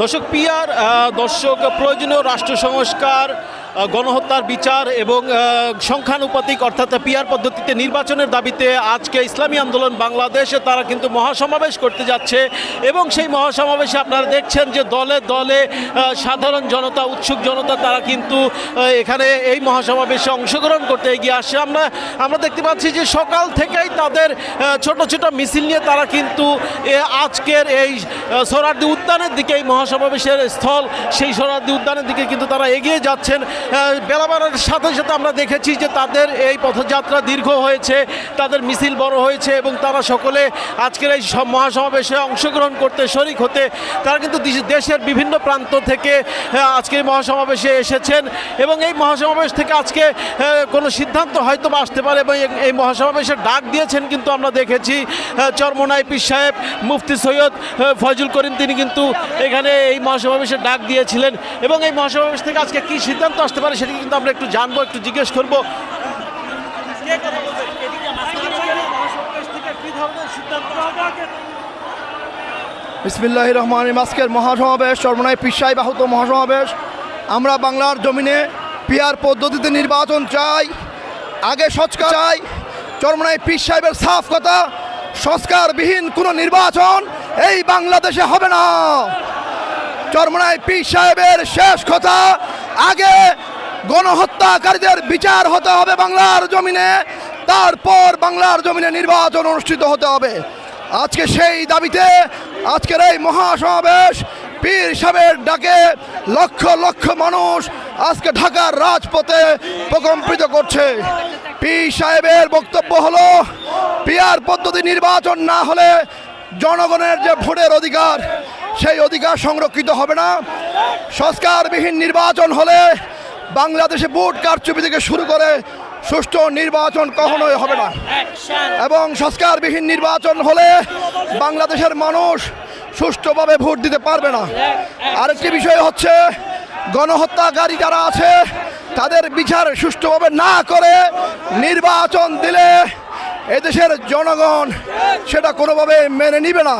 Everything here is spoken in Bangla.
দর্শক পিয়ার দর্শক প্রয়োজনীয় রাষ্ট্র সংস্কার গণহত্যার বিচার এবং সংখ্যানুপাতিক অর্থাৎ পিয়ার পদ্ধতিতে নির্বাচনের দাবিতে আজকে ইসলামী আন্দোলন বাংলাদেশে তারা কিন্তু মহাসমাবেশ করতে যাচ্ছে। এবং সেই মহাসমাবেশে আপনারা দেখছেন যে দলে দলে সাধারণ জনতা উৎসুক জনতা তারা কিন্তু এখানে এই মহাসমাবেশে অংশগ্রহণ করতে এগিয়ে আসছে। আমরা আমরা দেখতে পাচ্ছি যে সকাল থেকেই তাদের ছোট ছোট মিছিল নিয়ে তারা কিন্তু আজকের এই আহ, উদ্যানের দিকে এই মহাসমাবেশের স্থল সেই সোহরাওয়ার্দী উদ্যানের দিকে কিন্তু তারা এগিয়ে যাচ্ছেন। বেলা বাড়ার সাথে সাথে আমরা দেখেছি যে তাদের এই পথযাত্রা দীর্ঘ হয়েছে তাদের মিছিল বড় হয়েছে এবং তারা সকলে আজকের এই সব মহাসমাবেশে অংশগ্রহণ করতে শরিক হতে তারা কিন্তু দেশের বিভিন্ন প্রান্ত থেকে আজকে এই মহাসমাবেশে এসেছেন এবং এই মহাসমাবেশ থেকে আজকে কোনো সিদ্ধান্ত হয়তো বা আসতে পারে এবং এই- মহাসমাবেশের ডাক দিয়েছেন কিন্তু আমরা দেখেছি চরমোনাই পীর সাহেব মুফতি সৈয়দ আহ, ফয়জুল করিম তিনি কিন্তু এখানে এই মহাসমাবেশের ডাক দিয়েছিলেন এবং এই মহাসমাবেশ থেকে আজকে কি সিদ্ধান্ত আসতে পারে সেটি কিন্তু আমরা একটু জানব একটু জিজ্ঞেস করব। বিসমিল্লাহ রহমান আজকের মহাসমাবেশ সর্বনায় পিসাই বাহুত মহাসমাবেশ। আমরা বাংলার জমিনে পিয়ার পদ্ধতিতে নির্বাচন চাই আগে সংস্কার চাই। চরমনায় পীর সাহেবের সাফ কথা সংস্কারবিহীন কোনো নির্বাচন এই বাংলাদেশে হবে না। চরমনায় পীর সাহেবের শেষ কথা আগে গণহত্যাকারীদের বিচার হতে হবে বাংলার জমিনে, তারপর বাংলার জমিনে নির্বাচন অনুষ্ঠিত হতে হবে। আজকে সেই দাবিতে আজকের এই মহাসমাবেশ পীর সাহেবের ডাকে লক্ষ লক্ষ মানুষ আজকে ঢাকার রাজপথে প্রকম্পিত করছে। পীর সাহেবের বক্তব্য হলো, পিয়ার পদ্ধতি নির্বাচন না হলে জনগণের যে ভোটের অধিকার, সেই অধিকার সংরক্ষিত হবে না। সংস্কারবিহীন নির্বাচন হলে বাংলাদেশে ভোট কারচুপি থেকে শুরু করে সুষ্ঠু নির্বাচন কখনোই হবে না। এবং সংস্কারবিহীন নির্বাচন হলে বাংলাদেশের মানুষ সুষ্ঠুভাবে ভোট দিতে পারবে না। আরেকটি বিষয় হচ্ছে, গণহত্যাকারী যারা আছে, তাদের বিচার সুষ্ঠুভাবে না করে নির্বাচন দিলে এদেশের জনগণ সেটা কোনোভাবে মেনে নিবে না।